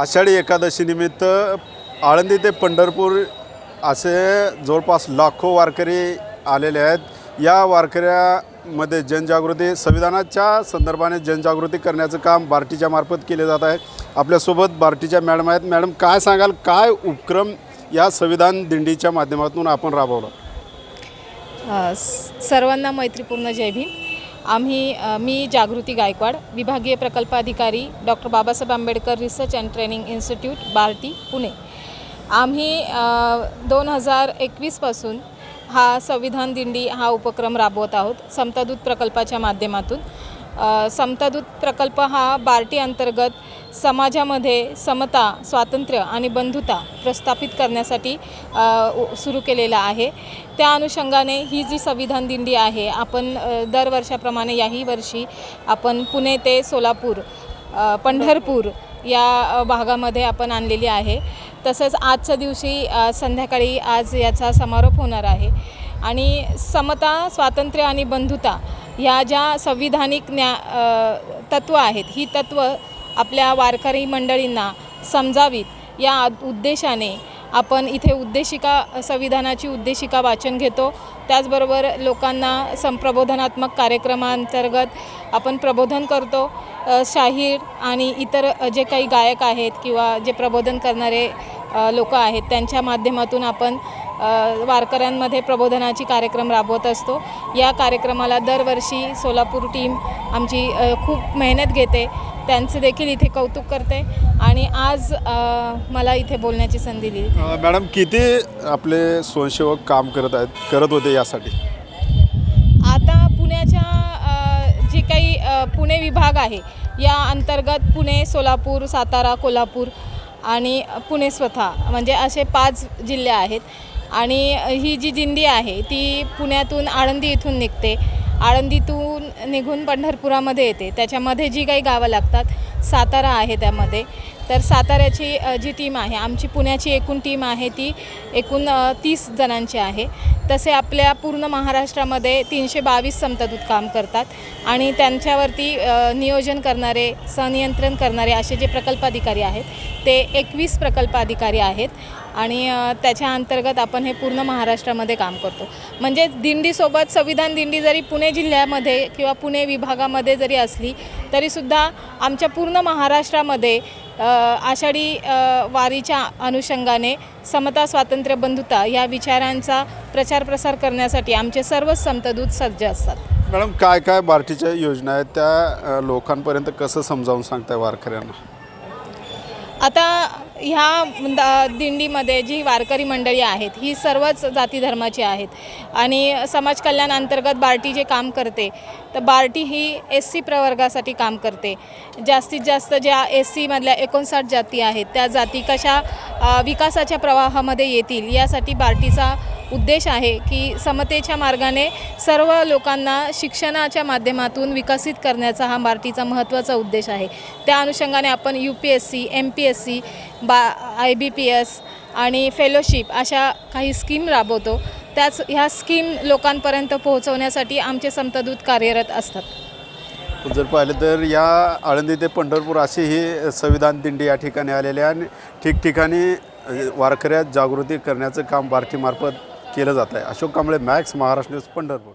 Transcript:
आषाढी एकादशीनिमित्त आळंदी ते पंढरपूर असे जवळपास लाखो वारकरी आलेले आहेत. या वारकऱ्यामध्ये जनजागृती संविधानाच्या संदर्भाने जनजागृती करण्याचं काम बार्टीच्या मार्फत केले जात आहे. आपल्यासोबत बार्टीच्या मॅडम आहेत. मॅडम काय सांगाल? काय उपक्रम या संविधान दिंडीच्या माध्यमातून आपण राबवला? सर्वांना मैत्रीपूर्ण जय भीम. आम्ही मी जागृती गायकवाड विभागीय प्रकल्प अधिकारी doctor Babasaheb Ambedkar research and training institute BARTI Pune. आम्ही दोन हजार एकवीसपासून हा संविधान दिंडी हा उपक्रम राबवत आहोत समतादूत प्रकल्पाच्या माध्यमातून. समतादूत प्रकल्प हा बार्टी अंतर्गत समाजामध्ये समता स्वातंत्र्य आणि बंधुता प्रस्थापित करण्यासाठी सुरू केलेला आहे. त्या अनुषंगाने ही जी संविधान दिंडी आहे आपण दरवर्षाप्रमाणे याही वर्षी आपण पुणे ते सोलापूर पंढरपूर या भागामध्ये आपण आणलेली आहे. तसंच आजच्या दिवशी संध्याकाळी आज याचा समारोप होणार आहे. आणि समता स्वातंत्र्य आणि बंधुता ह्या ज्या संविधानिक न्या तत्व तत्त्व आहेत ही तत्त्व आपल्या वारकरी मंडळींना समजावीत. या उद्देशाने आपण इथे उद्देशिका संविधानाची उद्देशिका वाचन घेतो. त्याचबरोबर लोकांना संप्रबोधनात्मक कार्यक्रमांतर्गत आपण प्रबोधन करतो. शाहीर आणि इतर जे काही गायक आहेत किंवा जे प्रबोधन करणारे लोक आहेत त्यांच्या माध्यमातून आपण वारकऱ्यांमध्ये प्रबोधनाची कार्यक्रम राबवत असतो. या कार्यक्रमाला दरवर्षी सोलापूर टीम आमची खूप मेहनत घेते. त्यांचे देखील इथे कौतुक करते. आणि आज मला इथे बोलण्याची संधी दिली. मॅडम किती आपले स्वयंसेवक काम करत आहेत करत होते यासाठी? आता पुण्याच्या जे काही पुणे विभाग आहे या अंतर्गत पुणे सोलापूर सातारा कोल्हापूर आणि पुणे स्वतः म्हणजे असे पाच जिल्हे आहेत. आणि ही जी दिंडी आहे ती पुण्यातून आळंदी इथून निघते. आळंदीतून निघून पंढरपुरामध्ये येते. त्याच्यामध्ये जी काही गावं लागतात सातारा आहे त्यामध्ये. तर साताऱ्याची जी टीम आहे आमची पुण्याची एकूण टीम आहे ती एकूण तीस जणांची आहे. तसे आपल्या पूर्ण महाराष्ट्रामध्ये तीनशे बावीस समतदूत काम करतात आणि त्यांच्यावरती नियोजन करणारे संनियंत्रण करणारे असे जे प्रकल्प अधिकारी आहेत ते एकवीस प्रकल्प अधिकारी आहेत आणि त्याच्या अंतर्गत आपण हे पूर्ण महाराष्ट्रामध्ये काम करतो. म्हणजे दिंडीसोबत संविधान दिंडी जरी पुणे जिल्ह्यामध्ये किंवा पुणे विभागामध्ये जरी असली तरीसुद्धा आमच्या पूर्ण पूर्ण महाराष्ट्रामध्ये आषाढी वारीच्या अनुषंगाने समता स्वातंत्र्य बंधुता या विचारांचा प्रचार प्रसार करण्यासाठी आमचे सर्वच समतदूत सज्ज असतात. मॅडम काय काय बार्टीच्या योजना आहेत? त्या लोकांपर्यंत कसं समजावून सांगताय वारकऱ्यांना? आता ह्या द- दिंडीमध्ये जी वारकरी मंडळी आहेत ही सर्वच जाती धर्माची आहेत. आणि समाज कल्याण अंतर्गत बार्टी जे काम करते तर बार्टी ही एस सी प्रवर्गासाठी काम करते. जास्तीत जास्त ज्या एस सीमधल्या एकोणसाठ जाती आहेत त्या जाती कशा विकासाच्या प्रवाहामध्ये येतील यासाठी बार्टीचा उद्देश आहे की समतेच्या मार्गाने सर्व लोकांना शिक्षणाच्या माध्यमातून विकसित करण्याचा हा बार्टीचा महत्त्वाचा उद्देश आहे. त्या अनुषंगाने आपण U P S C M P S C बा आय बी पी एस आणि फेलोशिप अशा काही स्कीम राबवतो. त्याच ह्या स्कीम लोकांपर्यंत पोहोचवण्यासाठी आमचे समतदूत कार्यरत असतात. जर पाहिलं तर या आळंदी ते पंढरपूर अशी ही संविधान दिंडी या ठिकाणी आलेली आहे आणि ठिकठिकाणी वारकऱ्यात जागृती करण्याचं काम बार्टीमार्फत केलं जात आहे अशोक कांबळे मॅक्स महाराष्ट्र न्यूज पंढरपूर.